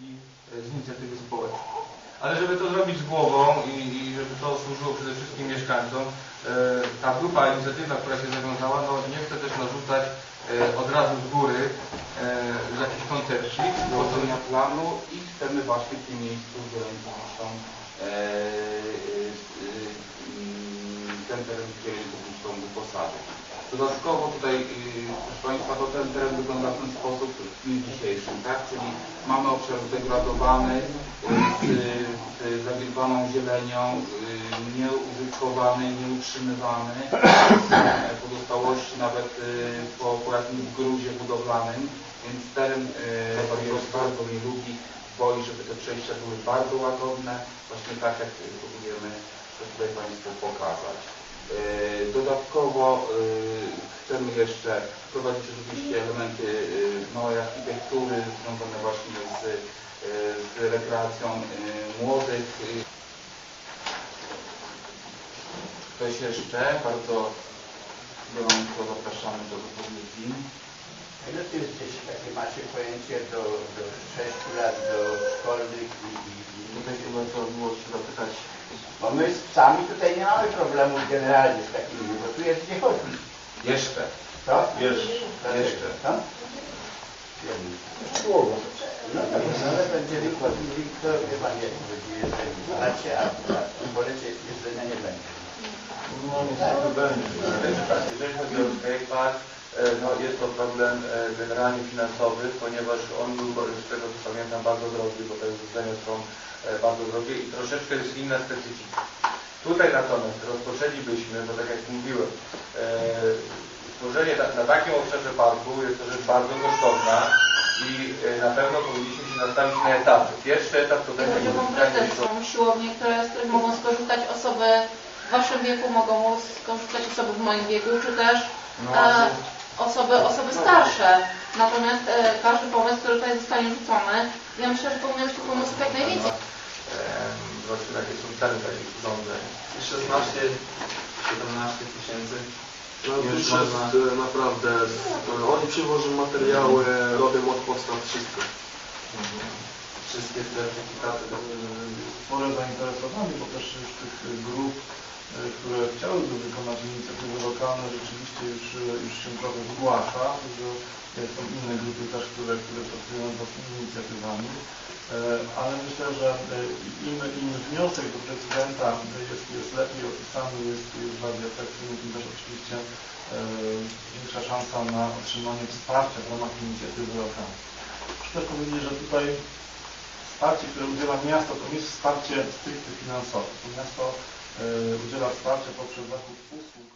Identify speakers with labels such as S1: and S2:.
S1: e, z inicjatywy społecznej. Ale żeby to zrobić z głową i, i żeby to służyło przede wszystkim mieszkańcom, e, ta grupa inicjatywna, która się zawiązała, no nie chce też narzucać e, od razu z góry e, jakiś to
S2: złożenia planu i chcemy właśnie w tym miejscu zieleń publiczną e, e, e, mm, ten teren zieleń publiczną wyposażyć. Dodatkowo tutaj, e, proszę Państwa, to ten teren wygląda w ten sposób w dniu dzisiejszym, tak? Czyli mamy obszar zdegradowany, e, z, z zawilgowaną zielenią, nieużytkowany, nieutrzymywany, pozostałości nawet po, po jakimś gruzie budowlanym, więc teren Barierus bardzo nie lubi, boi, żeby te przejścia były bardzo łagodne, właśnie tak jak próbujemy tutaj Państwu pokazać. E, Dodatkowo e, chcemy jeszcze wprowadzić oczywiście elementy e, małej architektury związane właśnie z, z rekreacją młodych. Ktoś jeszcze? Bardzo gorąco zapraszamy do wypowiedzi.
S3: Ile to jest dzieci takie macie pojęcie do, do 6 lat, do szkolnych i, i, i
S2: Tutaj chyba to było się zapytać
S3: Bo my z psami tutaj nie mamy problemów generalnie z takimi, bo tu jest gdzie chodzić.
S2: jeszcze.
S3: Co?
S2: Jeszcze. Jeszcze.
S3: Co? No to ale będzie wykład mówi, kto wie pan jak będzie jeżdżenie. Znacie, a, a bolecie jeżdżenia nie będzie.
S1: No niestety będzie. Jeżeli chodzi o skatepark, e, no jest to problem e, generalnie finansowy, ponieważ on był, z tego co pamiętam, bardzo drogi, bo te urządzenia są e, bardzo drogie i troszeczkę jest inna specyfika. Tutaj natomiast rozpoczęlibyśmy, bo tak jak mówiłem, e, stworzenie na, takim obszarze parku jest to rzecz bardzo kosztowna i e, na pewno powinniśmy się nastawić na etapy. Pierwszy etap to będzie
S4: konkretną siłownię, które, z których mogą skorzystać osoby w waszym wieku, mogą skorzystać osoby w moim wieku, czy też
S1: No,
S4: e, osoby, osoby starsze. Natomiast e, każdy pomysł, który tutaj zostanie rzucony, ja myślę, że powinien być tych pomysłów jak najwięcej.
S1: Zobaczmy jakie są ceny takich urządzeń.
S5: 16, 17 tysięcy.
S6: No,
S5: Już
S6: jest e, naprawdę, e, oni przywożą materiały, robią od podstaw wszystko.
S5: Wszystkie certyfikaty.
S7: spore zainteresowanie, bo też już tych grup, e, które chciałyby wykonać inicjatywy lokalne, rzeczywiście już, e, już się trochę zgłasza, że są inne grupy też, które, które pracują nad własnymi inicjatywami. E, Ale myślę, że e, im, im wniosek do prezydenta jest, jest lepiej opisany, jest, jest bardziej atrakcyjny, tym też oczywiście e, większa szansa na otrzymanie wsparcia w ramach inicjatywy lokalnej. Też powiedzieć, że tutaj wsparcie, które udziela miasto, to nie jest wsparcie stricte finansowe. To miasto e, udziela wsparcia poprzez zakup usług